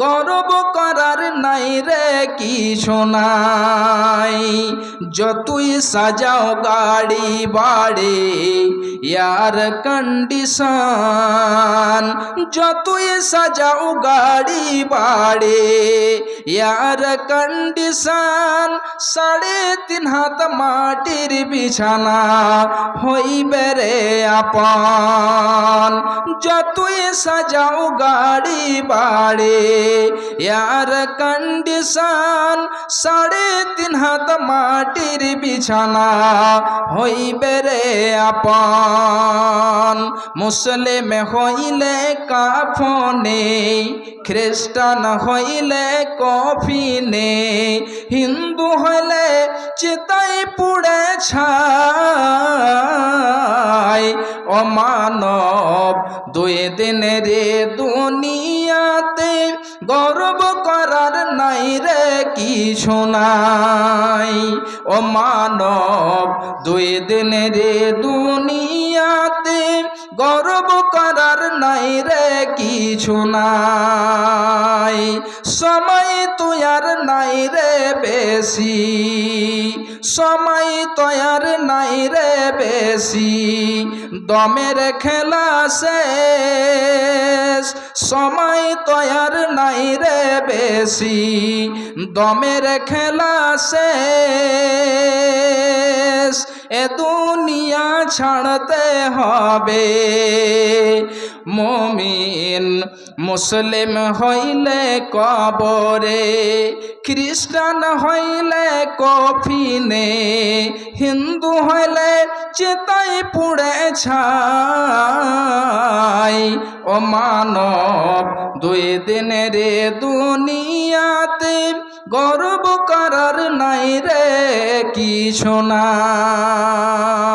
গর্ব করার নাই রে কি শোনাই? যতই সাজাও গাড়ি বাড়ে, ইয়ার কন্ডিশন যতই সাজাও গাড়ি বাড়ে, ইয়ার কন্ডিশন সাড়ে তিন হাত মাটির বিছানা হইবে রে আপন যতই সাজাও গাড়ি বাড়ে ইয়ার কন্ডিশন সাড়ে তিন হাত মাটির বিছানা হইবে রে আপন। মুসলিম হইলে কাফনে, খ্রিস্টান হইলে কফিনে, হিন্দু হইলে চিতাই পুড়ে ছাই। অমানব দুই দিন রে দুনিয়াতে গর্ব করার নাই রে কি শোনাই? ও মানব, দুই দিন রে দুনিয়াতে গর্ব করার নাই রে কিছু নাই সময় তুয়ার নাই রে বেশি। সময় তয়ার নাই রে বেশি। দমের খেলা শেষ। সময় তয়ার নাই রে বেশি। দমের খেলা শেষ। এ দুনিয়া ছাড়তে হবে। মমিন মুসলিম হইলে কবরে, খ্রিস্টান হইলে কফিনে, হিন্দু হইলে চেতাই পুড়ে ছাই। ও মানব, দুই দিন রে দুনিয়াতে গর্ব করার নাই রে কি শোনাই